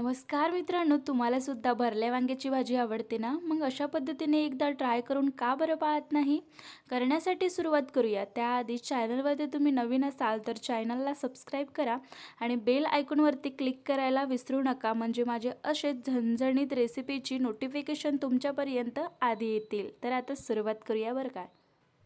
नमस्कार मित्रांनो तुम्हाला सुद्धा भरल्या वांग्याची भाजी आवडते ना? मग अशा पद्धतीने एकदा ट्राय करून का बरं पाहत नाही? करण्यासाठी सुरुवात करूया. त्याआधी चॅनलवरती तुम्ही नवीन असाल तर चॅनलला सबस्क्राईब करा आणि बेल आयकॉनवरती क्लिक करायला विसरू नका. म्हणजे माझे असे झणझणीत रेसिपीची नोटिफिकेशन तुमच्यापर्यंत आधी येतील. तर आता सुरुवात करूया बरं काय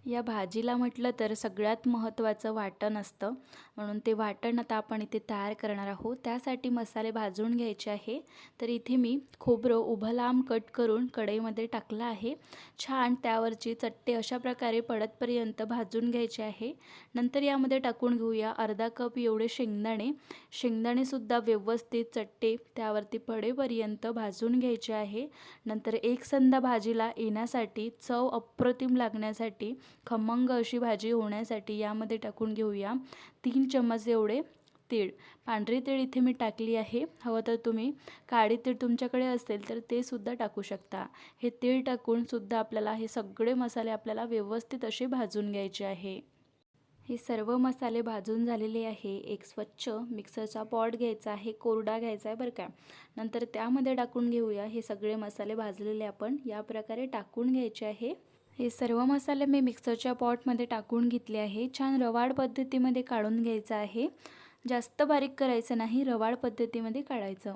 या भाजीला म्हटलं तर सगळ्यात महत्त्वाचं वाटण असतं. म्हणून ते वाटण आता आपण इथे तयार करणार आहोत. त्यासाठी मसाले भाजून घ्यायचे आहे. तर इथे मी खोबरं उभं लांब कट करून कढईमध्ये टाकलं आहे. छान त्यावरची चट्टे अशा प्रकारे पडतपर्यंत भाजून घ्यायचे आहे. नंतर यामध्ये टाकून घेऊया अर्धा कप एवढे शेंगदाणे. शेंगदाणेसुद्धा व्यवस्थित चट्टे त्यावरती पडेपर्यंत भाजून घ्यायचे आहे. नंतर एक संदा भाजीला येण्यासाठी चव अप्रतिम लागण्यासाठी खमंग अशी भाजी होण्यासाठी यामध्ये टाकून घेऊया. तीन चम्मच एवढे तीळ. पांढरी तीळ इथे मी टाकली आहे. हवं तर तुम्ही काळी तीळ तुमच्याकडे असेल तर ते सुद्धा टाकू शकता. हे तीळ टाकून सुद्धा आपल्याला हे सगळे मसाले आपल्याला व्यवस्थित असे भाजून घ्यायचे आहे. हे सर्व मसाले भाजून झालेले आहे. एक स्वच्छ मिक्सरचा पॉट घ्यायचा आहे. कोरडा घ्यायचा आहे बरं का. नंतर त्यामध्ये टाकून घेऊया. हे सगळे मसाले भाजलेले आपण या प्रकारे टाकून घ्यायचे आहे. हे सर्व मसाले मी मिक्सरच्या पॉटमध्ये टाकून घेतले आहे. छान रवाड पद्धतीमध्ये काढून घ्यायचं आहे. जास्त बारीक करायचं नाही रवाड पद्धतीमध्ये काढायचं.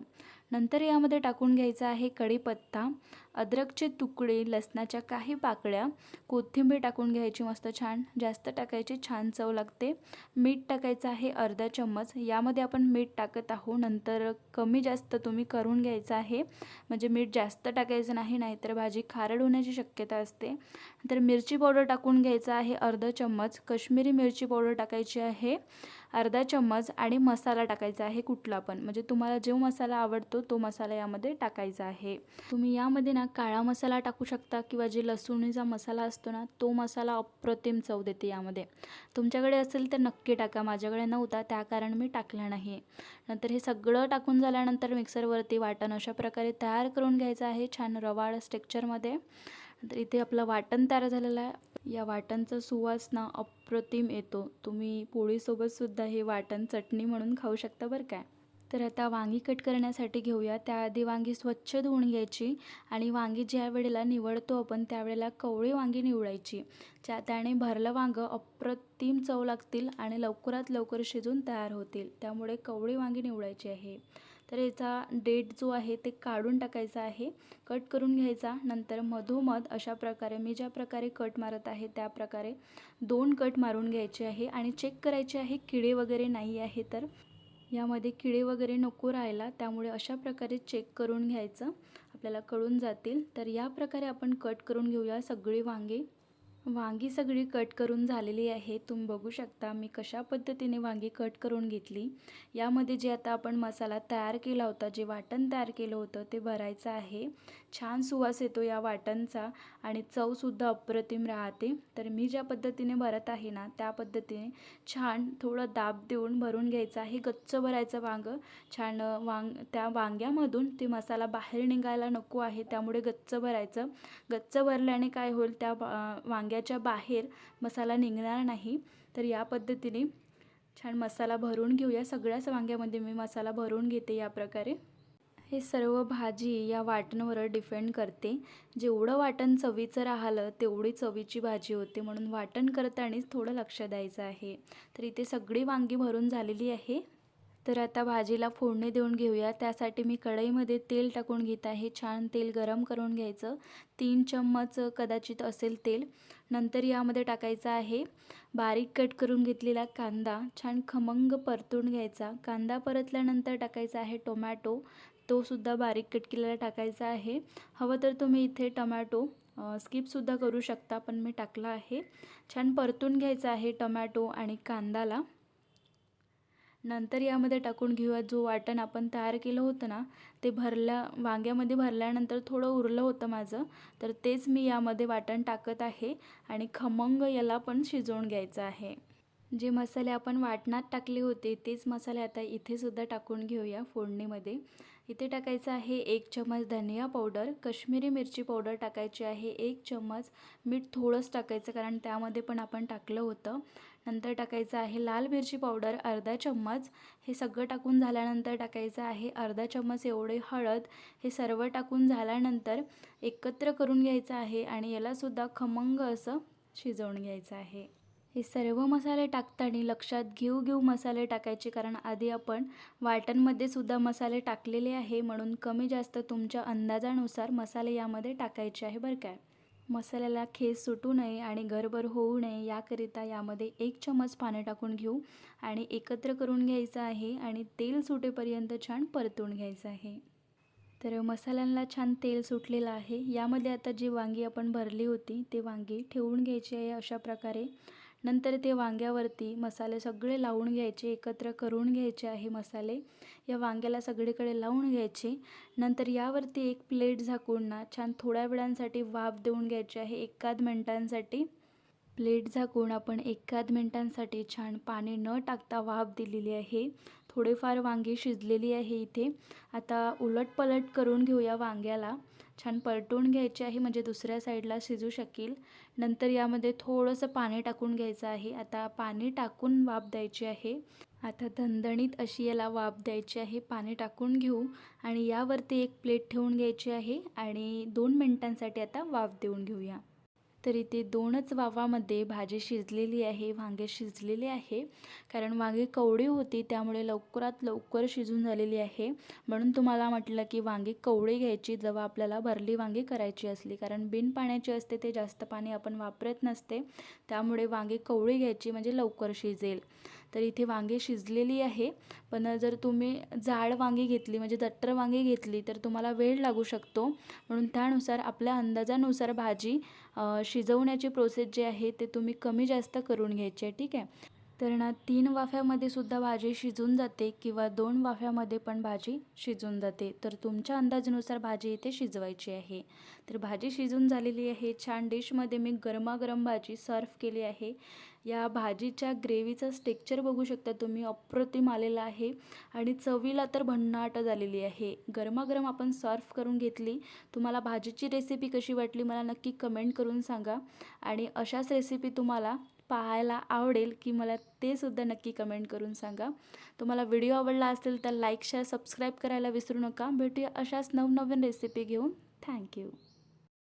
नंतर यामध्ये टाकून घ्यायचा आहे कढीपत्ता अद्रकचे तुकडे लसणाच्या काही पाकळ्या कोथिंबीर टाकून घ्यायची मस्त छान जास्त टाकायची छान चव लागते. मीठ टाकायचं आहे अर्धा चम्मच यामध्ये आपण मीठ टाकत आहोत. नंतर कमी जास्त तुम्ही करून घ्यायचं आहे. म्हणजे मीठ जास्त टाकायचं नाही नाहीतर भाजी खारड होण्याची शक्यता असते. नंतर मिरची पावडर टाकून घ्यायचं आहे अर्धा चम्मच कश्मीरी मिरची पावडर टाकायची आहे अर्धा चम्मच आणि मसाला टाकायचा आहे कुठला पण. म्हणजे तुम्हाला जो मसाला आवडतो तो मसाला यामध्ये टाकायचा आहे. तुम्ही यामध्ये ना काळा मसाला टाकू शकता किंवा जे लसूणीचा मसाला असतो ना तो मसाला अप्रतिम चव देते यामध्ये. तुमच्याकडे असेल तर नक्की टाका. माझ्याकडे नव्हता त्या कारण मी टाकला नाही. नंतर हे सगळं टाकून झाल्यानंतर मिक्सरवरती वाटण अशा प्रकारे तयार करून घ्यायचं आहे. छान रवाळ स्ट्रेक्चरमध्ये तर इथे आपलं वाटण तयार झालेलं आहे. या वाटणचा सुवास ना अप्रतिम येतो. तुम्ही पोळीसोबतसुद्धा हे वाटण चटणी म्हणून खाऊ शकता बरं काय तर आता वांगी कट करण्यासाठी घेऊया. त्याआधी वांगी स्वच्छ धुवून घ्यायची आणि वांगी ज्या वेळेला निवडतो आपण त्यावेळेला कवळी वांगी निवडायची. ज्या त्याने भरलं वांगं अप्रतिम चव लागतील आणि लवकरात लवकर शिजून तयार होतील. त्यामुळे कवळी वांगी निवडायची आहे. तर याचा डेट जो आहे ते काढून टाकायचा आहे. कट करून घ्यायचा. नंतर मधोमध अशा प्रकारे मी ज्या प्रकारे कट मारत आहे त्या प्रकारे दोन कट मारून घ्यायचे आहे. आणि चेक करायचे आहे किडे वगैरे नाही आहे तर. यामध्ये किडे वगैरे नको राहायला त्यामुळे अशा प्रकारे चेक करून घ्यायचं. आपल्याला कळून जातील. तर या प्रकारे आपण कट करून घेऊया सगळी वांगी. वांगी सगळी कट करून झालेली आहे. तुम्ही बघू शकता मी कशा पद्धतीने वांगी कट करून घेतली. यामध्ये जे आता आपण मसाला तयार केला होता जे वाटण तयार केलं होतं ते भरायचं आहे. छान सुवास येतो या वाटणचा आणि चवसुद्धा अप्रतिम राहते. तर मी ज्या पद्धतीने भरत आहे ना त्या पद्धतीने छान थोडं दाब देऊन भरून घ्यायचं आहे. गच्च भरायचं वांगं. छान वांग त्या वांग्यामधून ते मसाला बाहेर निघायला नको आहे त्यामुळे गच्च भरायचं. गच्च भरल्याने काय होईल त्या वांग्याच्या बाहेर मसाला निघणार नाही. तर या पद्धतीने छान मसाला भरून घेऊया. सगळ्याच वांग्यामध्ये मी मसाला भरून घेते या प्रकारे. हे सर्व भाजी या वाटणवर डिपेंड करते. जेवढं वाटण चवीचं राहिलं तेवढी चवीची भाजी होते. म्हणून वाटण करतानाच थोडं लक्ष द्यायचं आहे. तर इथे सगळी वांगी भरून झालेली आहे. तर आता भाजीला फोडणी देऊन घेऊया. त्यासाठी मी कढईमध्ये तेल टाकून घेत आहे. छान तेल गरम करून घ्यायचं. तीन चम्मच कदाचित असेल तेल. नंतर यामध्ये टाकायचं आहे बारीक कट करून घेतलेला कांदा. छान खमंग परतून घ्यायचा. कांदा परतल्यानंतर टाकायचा आहे टोमॅटो. तोसुद्धा बारीक कट केलेला टाकायचा आहे. हवं तर तुम्ही इथे टमॅटो स्किपसुद्धा करू शकता पण मी टाकला आहे. छान परतून घ्यायचा आहे टमॅटो आणि कांदाला. नंतर यामध्ये टाकून घेऊया. जो वाटण आपण तयार केलं होतं ना ते भरल्या वांग्यामध्ये भरल्यानंतर थोडं उरलं होतं माझं. तर तेच मी यामध्ये वाटण टाकत आहे आणि खमंग याला पण शिजवून घ्यायचं आहे. जे मसाले आपण वाटणात टाकले होते तेच मसाले आता इथेसुद्धा टाकून घेऊया फोडणीमध्ये. इथे टाकायचं आहे एक चम्मच धनिया पावडर कश्मीरी मिरची पावडर टाकायची आहे एक चम्मच मीठ थोडंच टाकायचं कारण त्यामध्ये पण आपण टाकलं होतं. नंतर टाकायचं आहे लाल मिरची पावडर अर्धा चम्मच हे सगळं टाकून झाल्यानंतर टाकायचं आहे अर्धा चम्मच एवढे हळद हे सर्व टाकून झाल्यानंतर एकत्र करून घ्यायचं आहे आणि यालासुद्धा खमंग असं शिजवून घ्यायचं आहे. हे सर्व मसाले टाकताना लक्षात घेऊ घेऊ मसाले टाकायचे कारण आधी आपण वाटणमध्ये सुद्धा मसाले टाकलेले आहे म्हणून कमी जास्त तुमच्या अंदाजानुसार मसाले यामध्ये टाकायचे आहे बरं काय मसाल्याला खेस सुटू नये आणि घरभर होऊ नये याकरिता यामध्ये एक चमच पाणी टाकून घेऊ आणि एकत्र करून घ्यायचं आहे आणि तेल सुटेपर्यंत छान परतून घ्यायचं आहे. तर मसाल्यांना छान तेल सुटलेलं आहे. यामध्ये आता जी वांगी आपण भरली होती ते वांगी ठेवून घ्यायची आहे अशा प्रकारे. नंतर ते वांग्यावरती मसाले सगळे लावून घ्यायचे एकत्र करून घ्यायचे आहे मसाले. या वांग्याला सगळीकडे लावून घ्यायचे. नंतर यावरती एक प्लेट झाकून ना छान थोड्या वेळांसाठी वाफ देऊन घ्यायची आहे एकाद मिनटांसाठी. प्लेट झाकून आपण एकाद मिनटांसाठी छान पाणी न टाकता वाफ दिलेली आहे. थोडेफार वांगी शिजलेली आहे इथे. आता उलटपलट करून घेऊया वांग्याला. छान पलटून घ्यायची आहे म्हणजे दुसऱ्या साईडला शिजू शकेल. नंतर यामध्ये थोडंसं पाणी टाकून घ्यायचं आहे. आता पाणी टाकून वाफ द्यायची आहे. आता दणदणीत अशी याला वाफ द्यायची आहे. पाणी टाकून घेऊ आणि यावरती एक प्लेट ठेवून घ्यायची आहे आणि दोन मिनटांसाठी आता वाफ देऊन घेऊया. तर इथे दोनच वावामध्ये भाजी शिजलेली आहे वांगे शिजलेले आहे. कारण वांगे कवळी होती त्यामुळे लवकरात लवकर शिजून झालेली आहे. म्हणून तुम्हाला म्हटलं की वांगे कवळी घ्यायची जेव्हा आपल्याला भरली वांगे करायची असली. कारण बिन पाण्याची असते ते जास्त पाणी आपण वापरत नसते. त्यामुळे वांगे कवळी घ्यायची म्हणजे लवकर शिजेल. तर इथे वांगे शिजलेली आहे. पण जर तुम्ही जाड वांगी घेतली म्हणजे दट्टर वांगी घेतली तर तुम्हाला वेळ लागू शकतो. म्हणून त्यानुसार आपल्या अंदाजानुसार भाजी शिजवण्याची प्रोसेस जी आहे ते तुम्ही कमी जास्त करून घ्यायची आहे ठीक आहे? तर ना तीन वाफ्यामध्ये सुद्धा भाजी शिजून जाते किंवा दोन वाफ्यामध्ये पण भाजी शिजून जाते. तर तुमच्या अंदाजानुसार भाजी इथे शिजवायची आहे. तर भाजी शिजून झालेली आहे. छान डिशमध्ये मी गरमागरम भाजी सर्व केली आहे. या भाजीच्या ग्रेव्हीचा स्टेक्चर बघू शकता तुम्ही. अप्रतिम आलेला आहे. आणि चवीला तर भन्नाट झालेली आहे. गरमागरम आपण सर्व करून घेतली. तुम्हाला भाजीची रेसिपी कशी वाटली मला नक्की कमेंट करून सांगा. आणि अशाच रेसिपी तुम्हाला पाहायला आवडेल की मला ते सुद्धा नक्की कमेंट करून सांगा. तुम्हाला व्हिडिओ आवडला असेल तर लाईक शेअर सबस्क्राईब करायला विसरू नका. भेटूया अशाच नवनवीन रेसिपी घेऊन. थँक्यू